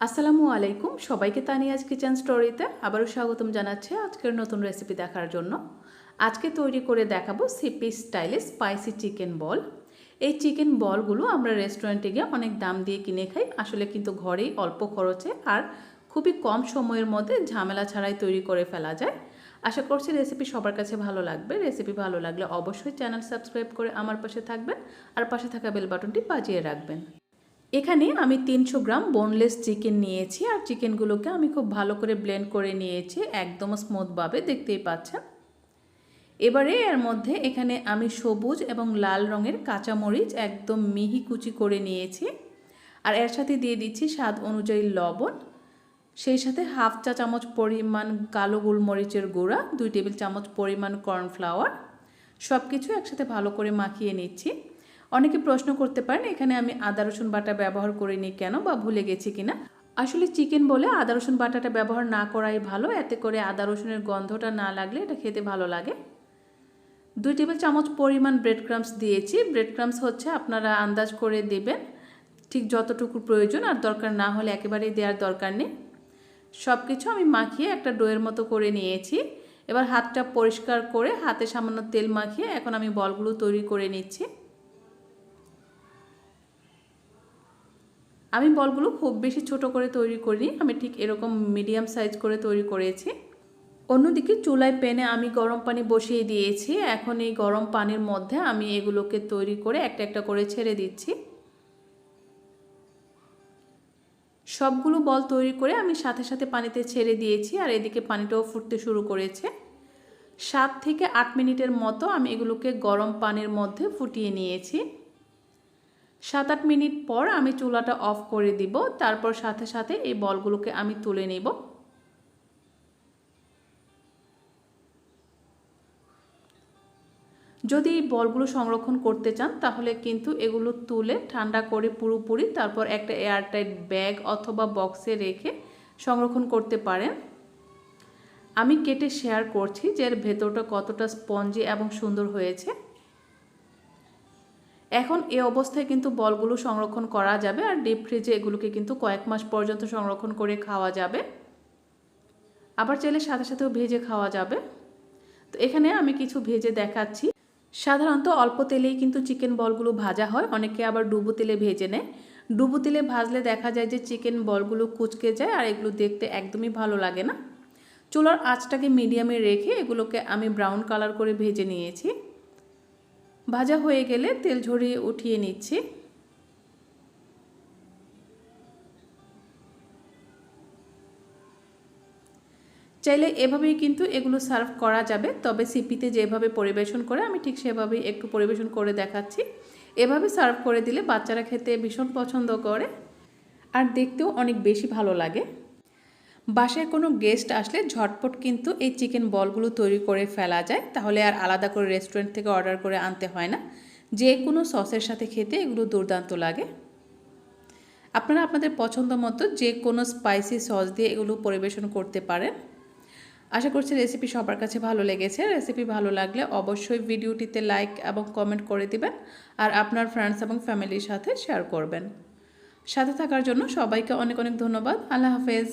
আসসালামু আলাইকুম। সবাইকে তানিয়াজ কিচেন স্টোরিতে আবারও স্বাগতম জানাচ্ছি আজকের নতুন রেসিপি দেখার জন্য। আজকে তৈরি করে দেখাবো সিপি স্টাইলে স্পাইসি চিকেন বল। এই চিকেন বলগুলো আমরা রেস্টুরেন্টে গিয়ে অনেক দাম দিয়ে কিনে খাই, আসলে কিন্তু ঘরেই অল্প খরচে আর খুবই কম সময়ের মধ্যে ঝামেলা ছাড়াই তৈরি করে ফেলা যায়। আশা করছি রেসিপি সবার কাছে ভালো লাগবে। রেসিপি ভালো লাগলে অবশ্যই চ্যানেল সাবস্ক্রাইব করে আমার পাশে থাকবেন আর পাশে থাকা বেল বাটনটি বাজিয়ে রাখবেন। এখানে আমি তিনশো গ্রাম বোনলেস চিকেন নিয়েছি আর চিকেনগুলোকে আমি খুব ভালো করে ব্লেন্ড করে নিয়েছি, একদম স্মুথভাবে দেখতেই পাচ্ছেন। এবারে এর মধ্যে এখানে আমি সবুজ এবং লাল রঙের কাঁচামরিচ একদম মিহি কুচি করে নিয়েছি আর এর সাথে দিয়ে দিচ্ছি স্বাদ অনুযায়ী লবণ, সেই সাথে হাফ চা চামচ পরিমাণ কালো গোলমরিচের গুঁড়া, দুই টেবিল চামচ পরিমাণ কর্নফ্লাওয়ার সব কিছু একসাথে ভালো করে মাখিয়ে নিচ্ছি। অনেকে প্রশ্ন করতে পারেন, এখানে আমি আদা, রসুন বাটা ব্যবহার করিনি কেন বা ভুলে গেছি কিনা? আসলে চিকেন বলে আদা, রসুন বাটাটা ব্যবহার না করাই ভালো, এতে করে আদা, রসুনের গন্ধটা না লাগলে এটা খেতে ভালো লাগে। দুই টেবিল চামচ পরিমাণ ব্রেড ক্রামস দিয়েছি। ব্রেড ক্রামস হচ্ছে আপনারা আন্দাজ করে দেবেন ঠিক যতটুকু প্রয়োজন, আর দরকার না হলে একেবারেই দেওয়ার দরকার নেই। সব কিছু আমি মাখিয়ে একটা ডোয়ের মতো করে নিয়েছি। এবার হাতটা পরিষ্কার করে হাতে সামান্য তেল মাখিয়ে এখন আমি বলগুলো তৈরি করে নিচ্ছি। আমি বলগুলো খুব বেশি ছোট করে তৈরি করিনি, আমি ঠিক এরকম মিডিয়াম সাইজ করে তৈরি করেছি। অন্যদিকে চুলায় প্যানে আমি গরম পানি বসিয়ে দিয়েছি, এখন এই গরম পানির মধ্যে আমি এগুলোকে তৈরি করে একটা একটা করে ছেড়ে দিচ্ছি। সবগুলো বল তৈরি করে আমি সাথে সাথে পানিতে ছেড়ে দিয়েছি আর এদিকে পানিটাও ফুটতে শুরু করেছে। সাত থেকে আট মিনিটের মতো আমি এগুলোকে গরম পানির মধ্যে ফুটিয়ে নিয়েছি। সাত আট মিনিট পর আমি চুলাটা অফ করে দিব। তারপর সাথে সাথে এই বলগুলোকে আমি তুলে নেব। যদি এই বলগুলো সংরক্ষণ করতে চান, তাহলে কিন্তু এগুলো তুলে ঠান্ডা করে পুরোপুরি তারপর একটা এয়ারটাইট ব্যাগ অথবা বক্সে রেখে সংরক্ষণ করতে পারেন। আমি কেটে শেয়ার করছি যে এর ভেতরটা কতটা স্পঞ্জি এবং সুন্দর হয়েছে। এখন এ অবস্থায় কিন্তু বলগুলো সংরক্ষণ করা যাবে আর ডিপ ফ্রিজে এগুলোকে কিন্তু কয়েক মাস পর্যন্ত সংরক্ষণ করে খাওয়া যাবে। আবার চাইলে সাথে সাথেও ভেজে খাওয়া যাবে। তো এখানে আমি কিছু ভেজে দেখাচ্ছি। সাধারণত অল্প তেলেই কিন্তু চিকেন বলগুলো ভাজা হয়, অনেকে আবার ডুবো তেলে ভেজে নেয়। ডুবো তেলে ভাজলে দেখা যায় যে চিকেন বলগুলো কুচকে যায় আর এগুলো দেখতে একদমই ভালো লাগে না। চুলার আঁচটাকে মিডিয়ামে রেখে এগুলোকে আমি ব্রাউন কালার করে ভেজে নিয়েছি। ভাজা হয়ে গেলে তেল ঝরিয়ে উঠিয়ে নিচ্ছি। চাইলে এভাবেই কিন্তু এগুলো সার্ভ করা যাবে, তবে সিপিতে যেভাবে পরিবেশন করে আমি ঠিক সেভাবেই একটু পরিবেশন করে দেখাচ্ছি। এভাবে সার্ভ করে দিলে বাচ্চারা খেতে ভীষণ পছন্দ করে আর দেখতেও অনেক বেশি ভালো লাগে। বাসায় কোনো গেস্ট আসলে ঝটপট কিন্তু এই চিকেন বলগুলো তৈরি করে ফেলা যায়, তাহলে আর আলাদা করে রেস্টুরেন্ট থেকে অর্ডার করে আনতে হয় না। যে কোনো সসের সাথে খেতে এগুলো দুর্দান্ত লাগে। আপনারা আপনাদের পছন্দ মতো যে কোনো স্পাইসি সস দিয়ে এগুলো পরিবেশন করতে পারেন। আশা করছি রেসিপি সবার কাছে ভালো লেগেছে। রেসিপি ভালো লাগলে অবশ্যই ভিডিওটিতে লাইক এবং কমেন্ট করে দিবেন আর আপনার ফ্রেন্ডস এবং ফ্যামিলির সাথে শেয়ার করবেন। সাথে থাকার জন্য সবাইকে অনেক অনেক ধন্যবাদ। আল্লাহ হাফেজ।